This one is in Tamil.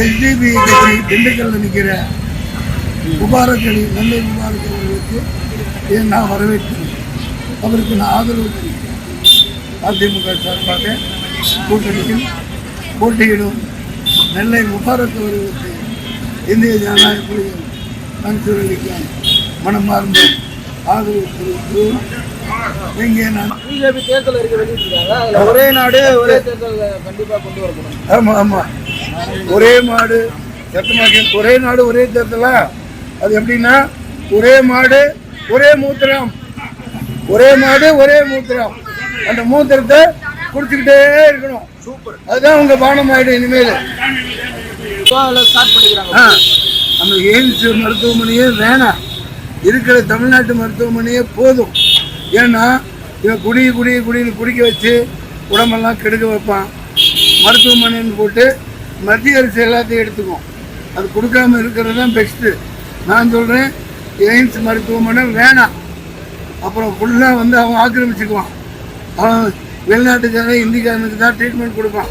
எஸ்டிபி கட்சி திண்டுக்கல்ல நிற்கிற முபாரக் அலி நெல்லை முபாரக் அவர்களுக்கு நான் வரவேற்கிறேன். அவருக்கு நான் ஆதரவு தெரிவிக்கிறேன். அதிமுக சார்பாக கூட்டணியில் போட்டியிடும் நெல்லை முபாரக் அவர்களுக்கு இந்திய ஜனநாயக புலிகள் மன்சூர் அலிக்கு மனமார்ந்த ஆதரவு தெரிவித்து இங்கே நான் பிஜேபி தேர்தல் அறிக்கை வெளியிட்டிருக்காங்க. ஒரே நாடு ஒரே தேர்தல் கண்டிப்பா கொண்டு வரப்படும் ஆமாம் ஆமாம் ஒரே மாடு சத்தமாக ஒரே நாடு ஒரே தேர்தலா? அது எப்படின்னா ஒரே மாடு ஒரே மூத்திரம். ஒரே மாடு ஒரே மூத்திரம். அந்த மூத்திரத்தை குடிச்சுக்கிட்டே இருக்கணும். சூப்பர். அதுதான் உங்க பானம் ஆயிடும் இனிமேல் நம்ம எய்ம்ஸ் மருத்துவமனையே வேணாம். இருக்கிற தமிழ்நாட்டு மருத்துவமனையே போதும். ஏன்னா இவன் குடி குடி குடின்னு குடிக்க வச்சு உடம்பெல்லாம் கெடுக்க வைப்பான். மருத்துவமனைன்னு போட்டு மத்திய அரசு எல்லாத்தையும் எடுத்துக்கும் அது கொடுக்காம இருக்கிறது தான் பெஸ்ட்டு நான் சொல்கிறேன் எய்ம்ஸ் மருத்துவமனை வேணாம். அப்புறம் ஃபுல்லாக வந்து அவன் ஆக்கிரமிச்சுக்குவான். அவன் வெளிநாட்டுக்காரன் இந்திக்காரனுக்கு தான் ட்ரீட்மெண்ட் கொடுப்பான்.